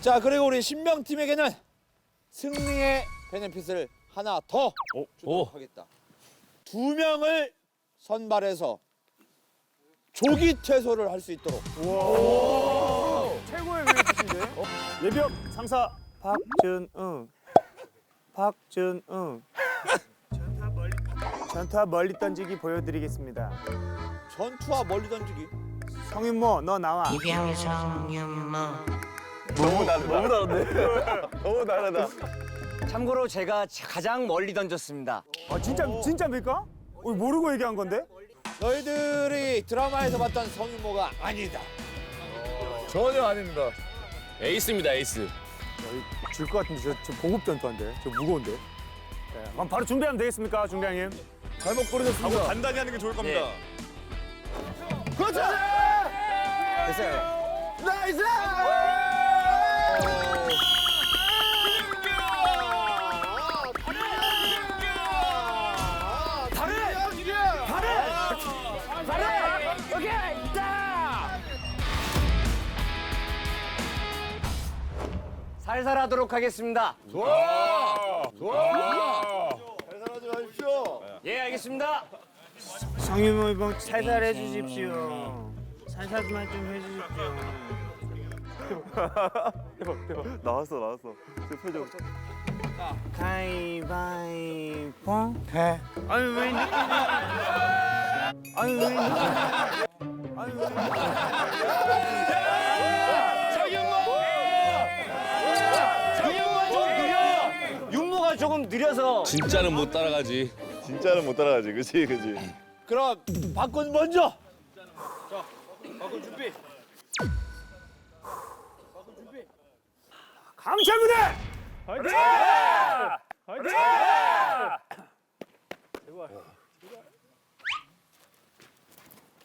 자 그리고 우리 신명 팀에게는 승리의 베네핏을 하나 더 주도록 하겠다. 두 명을 선발해서 조기 퇴소를 할 수 있도록 최고의 베네핏인데. 예비역 상사 박준응. 박준응. 전투와 멀리 전투와 멀리 던지기 보여드리겠습니다. 전투와 멀리 던지기. 성윤모 너 나와. 입양의 성윤모 너무 다른데? 너무 다르다. 참고로 제가 가장 멀리 던졌습니다. 아 진짜 진짜입니까? 어, 모르고 얘기한 건데? 너희들이 드라마에서 봤던 성윤모가 아니다. 전혀 아닙니다. 에이스입니다 에이스 줄 것 같은데 저, 저 보급 전투한데 저 무거운데. 네, 그럼 바로 준비하면 되겠습니까, 중장님? 잘못 고르셨습니다. 간단히 하는 게 좋을 겁니다. 됐어요. 살살 하도록 하겠습니다. 잘살하지 마십시오. 예, 알겠습니다. 성윤모 이번 살살 해 주십시오. 살살만 좀 해주십시오. 나왔어, 나왔어. 제 표정. 가위바위보. 해. 아니 왜? 이렇게- 아니 왜? 이렇게- 아니 왜? 느려서 진짜는 못 따라가지 진짜는 못 따라가지, 그치, 그치. 그럼 박군 먼저. 강철부대. 화이팅! 화이팅!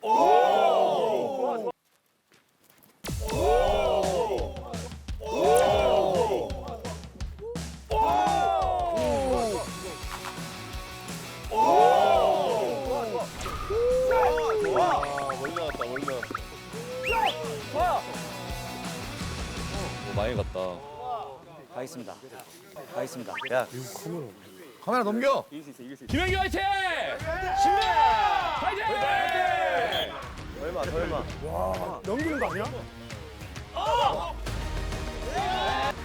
멀리 가겠습니다. 카메라 넘겨! 김현규 화이팅! 신명 화이팅! 설마, 설마. 넘기는 거 아니야?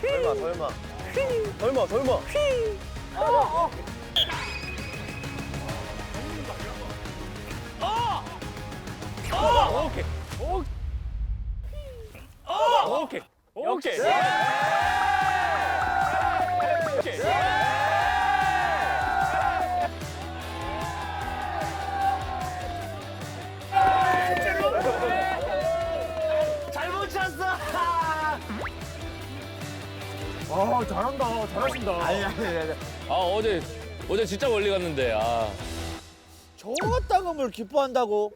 설마, 설마. 설마, 설마. 아 잘한다, 잘하신다. 아 어제 어제 진짜 멀리 갔는데 아 저따금을 기뻐한다고?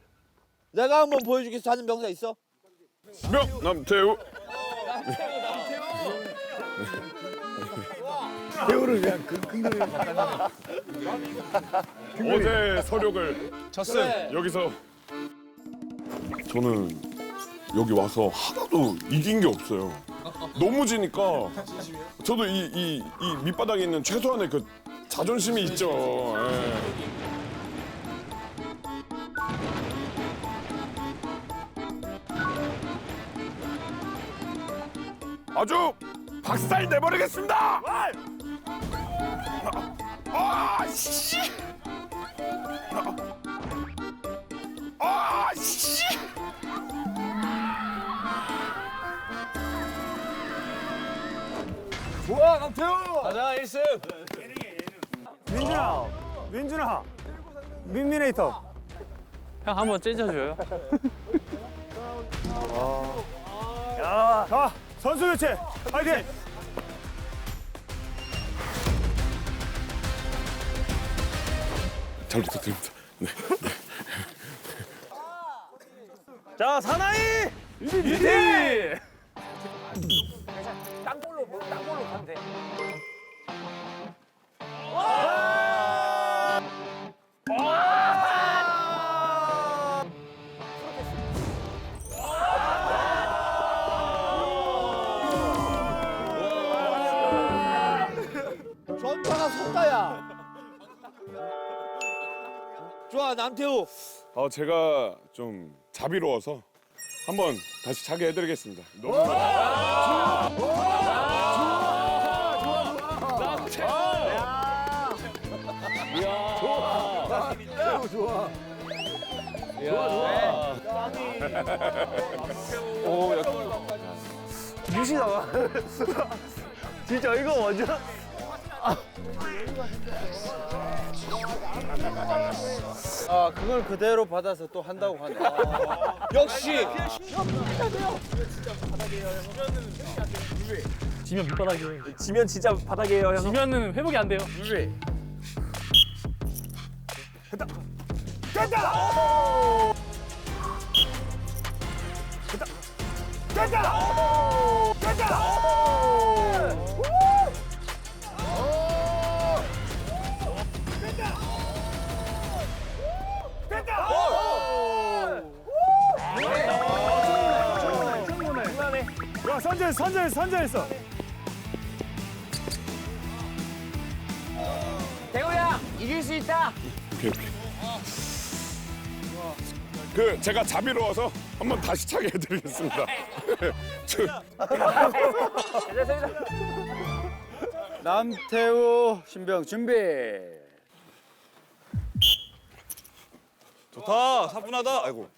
내가 한번 보여주겠어 하는 병사 있어? 명 남태우. 어제 서력을 그래. 여기서 저는 여기 와서 하나도 이긴 게 없어요. 너무 지니까 저도 이, 이, 이 밑바닥에 있는 최소한의 그 자존심이 있죠. 예. 아주 박살 내버리겠습니다. 아, 씨. 아, 씨. 좋아, 강태호! 가자 1승 민준아, 민준아, 민미네이터. 형 한번 찢어줘요. 자, 선수 교체, 화이팅! 잘 부탁드립니다. 네. 자, 사나이! 이 딴 걸로 가면 전파가 속다야. 좋아 남태우. 어, 제가 좀 자비로워서 한번 다시 자게 해드리겠습니다. 너무 좋아요. 무시 나와. 진짜 이거 완전. 아 그걸 그대로 받아서 또 한다고 하네. 역시 지면 밑바닥이에요. 지면 진짜 바닥이에요, 형. 지면은 회복이 안 돼요. 야 선전 선전 선전했어. 대우야 이길 수 있다. 오케이 오케이. 그 제가 자비로워서 한번 다시 차게 해드리겠습니다. 저- 남태우 신병 준비. 좋다 사분하다. 아이고.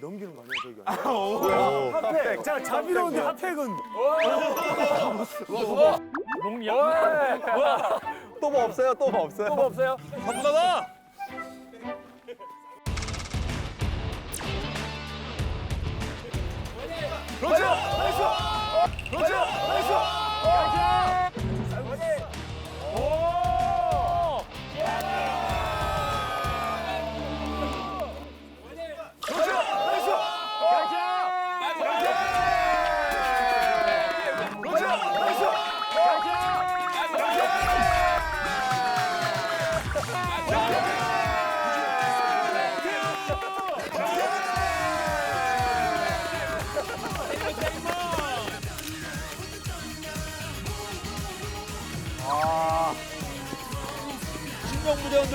넘기는 거 아니야 저기. 핫팩. 자 자비로운데 핫팩은. 롱 야. 또뭐 없어요? 또 뭐 없어요? 뭐 없어요? 사분하다. 신병 부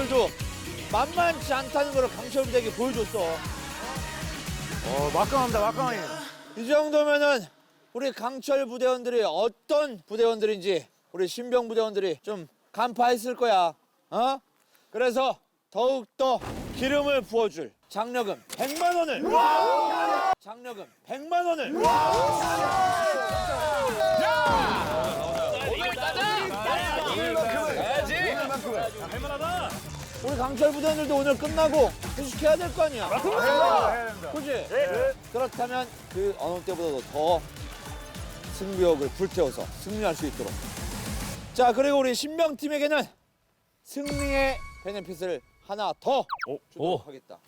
대원들도 만만치 않다는 걸 강철 부대에게 보여줬어. 어 막강합니다 막강해. 이 정도면은 우리 강철 부대원들이 어떤 부대원들인지 우리 신병 부대원들이 좀 간파했을 거야. 어? 그래서 더욱더 기름을 부어줄 장려금 100만 원을 장려금 100만 원을 우리 강철 부대원들도 오늘 끝나고 회식해야 될 거 아니야. 그지? 그렇다면 그 어느 때보다도 더 승부욕을 불태워서 승리할 수 있도록. 자 그리고 우리 신병팀에게는 승리의 베네핏을 하나 더 주도록 하겠다.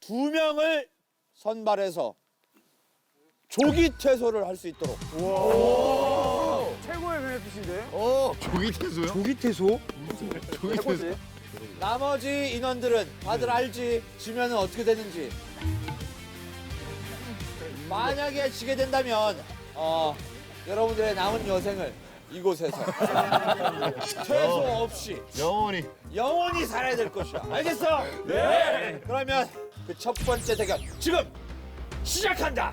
두 명을 선발해서 조기 퇴소를 할 수 있도록. 최고의 베네핏인데. 나머지 인원들은 다들 알지? 지면 은 어떻게 되는지. 만약에 지게 된다면 어 여러분들의 남은 여생을 이곳에서 퇴소 없이 영원히. 영원히 살아야 될 것이야. 알겠어? 네. 그러면 그 첫 번째 대결 지금 시작한다